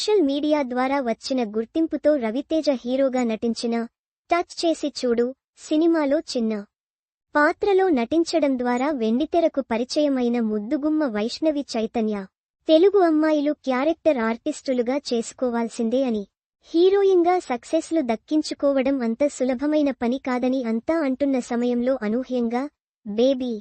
Social media ద్వారా వచ్చిన గుర్తింపుతో రవితేజ హీరోగా నటించిన టచ్ చేసి చూడు సినిమాలో చిన్న పాత్రలో నటించడం ద్వారా వెండితెరకు పరిచయమైన ముద్దుగుమ్మ వైష్ణవి చైతన్య తెలుగు అమ్మాయిలు క్యారెక్టర్ ఆర్టిస్టులుగా చేసుకోవాల్సిందే అని. హీరోయిన్గా సక్సెస్లు దక్కించుకోవడం అంత సులభమైన పని కాదని అంతా అంటున్న సమయంలో అనూహ్యంగా బేబీ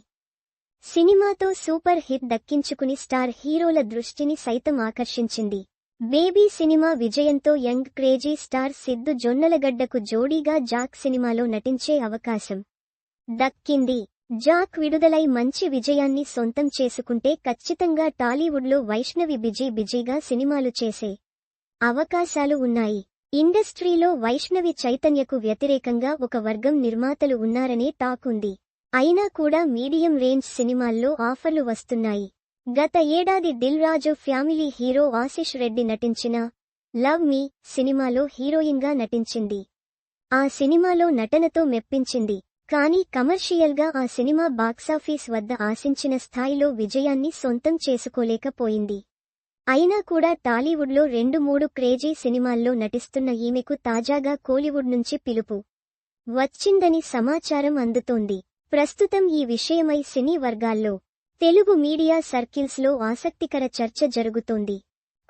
సినిమాతో సూపర్ హిట్ దక్కించుకుని స్టార్ హీరోల దృష్టిని సైతం ఆకర్షించింది. బేబీ సినిమా విజయంతో యంగ్ క్రేజీ స్టార్ సిద్దు జొన్నలగడ్డకు జోడీగా జాక్ సినిమాలో నటించే అవకాశం. దక్కింది. జాక్ విడుదలై మంచి విజయాన్ని సొంతం చేసుకుంటే ఖచ్చితంగా టాలీవుడ్లో వైష్ణవి బిజీ బిజీగా సినిమాలు చేసే అవకాశాలు ఉన్నాయి. ఇండస్ట్రీలో వైష్ణవి చైతన్యకు వ్యతిరేకంగా ఒక వర్గం నిర్మాతలు ఉన్నారనే టాక్ ఉంది. అయినా కూడా మీడియం రేంజ్ సినిమాల్లో ఆఫర్లు వస్తున్నాయి. గత ఏడాది దిల్ రాజు ఫ్యామిలీ హీరో ఆశిష్ రెడ్డి నటించిన లవ్ మీ సినిమాలో హీరోయిన్గా నటించింది. ఆ సినిమాలో నటనతో మెప్పించింది. కానీ కమర్షియల్గా ఆ సినిమా బాక్సాఫీస్ వద్ద ఆశించిన స్థాయిలో విజయాన్ని సొంతం చేసుకోలేకపోయింది. అయినా కూడా టాలీవుడ్లో రెండు మూడు క్రేజీ సినిమాల్లో నటిస్తున్న ఈమెకు తాజాగా కోలీవుడ్ నుంచి పిలుపు వచ్చిందని సమాచారం అందుతోంది. ప్రస్తుతం ఈ విషయమై సినీ వర్గాల్లో తెలుగు మీడియా సర్కిల్స్లో ఆసక్తికర చర్చ జరుగుతోంది.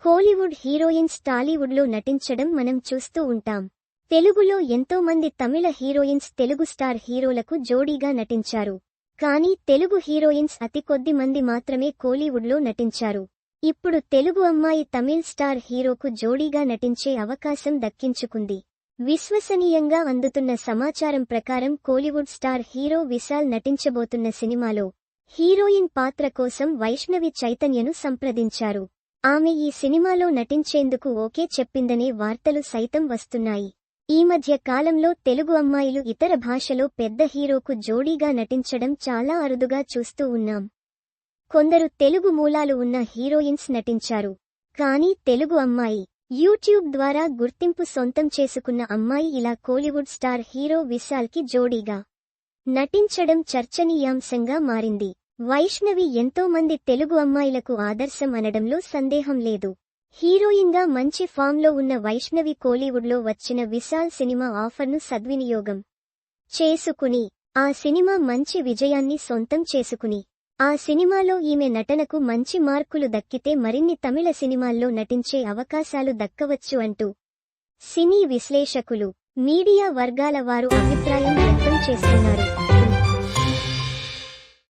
కోలీవుడ్ హీరోయిన్స్ టాలీవుడ్లో నటించడం మనం చూస్తూ ఉంటాం. తెలుగులో ఎంతో మంది తమిళ హీరోయిన్స్ తెలుగు స్టార్ హీరోలకు జోడీగా నటించారు. కానీ తెలుగు హీరోయిన్స్ అతి కొద్ది మంది మాత్రమే కోలీవుడ్లో నటించారు. ఇప్పుడు తెలుగు అమ్మాయి తమిళ్ స్టార్ హీరోకు జోడీగా నటించే అవకాశం దక్కించుకుంది. విశ్వసనీయంగా అందుతున్న సమాచారం ప్రకారం కోలీవుడ్ స్టార్ హీరో విశాల్ నటించబోతున్న సినిమాలో హీరోయిన్ పాత్ర కోసం వైష్ణవి చైతన్యను సంప్రదించారు. ఆమె ఈ సినిమాలో నటించేందుకు ఓకే చెప్పిందనే వార్తలు సైతం వస్తున్నాయి. ఈ మధ్య కాలంలో తెలుగు అమ్మాయిలు ఇతర భాషలో పెద్ద హీరోకు జోడీగా నటించడం చాలా అరుదుగా చూస్తూ ఉన్నాం. కొందరు తెలుగు మూలాలు ఉన్న హీరోయిన్స్ నటించారు. కానీ తెలుగు అమ్మాయి యూట్యూబ్ ద్వారా గుర్తింపు సొంతం చేసుకున్న అమ్మాయి ఇలా కోలీవుడ్ స్టార్ హీరో విశాల్కి జోడీగా నటించడం చర్చనీయాంశంగా మారింది. వైష్ణవి ఎంతో మంది తెలుగు అమ్మాయిలకు ఆదర్శం అనడంలో సందేహం లేదు. హీరోయిన్గా మంచి ఫామ్లో ఉన్న వైష్ణవి కోలీవుడ్లో వచ్చిన విశాల్ సినిమా ఆఫర్ను సద్వినియోగం చేసుకుని ఆ సినిమా మంచి విజయాన్ని సొంతం చేసుకుని ఆ సినిమాలో ఈమె నటనకు మంచి మార్కులు దక్కితే మరిన్ని తమిళ సినిమాల్లో నటించే అవకాశాలు దక్కవచ్చు అంటూ సినీ విశ్లేషకులు మీడియా వర్గాల వారు అభిప్రాయం వ్యక్తం చేస్తున్నారు.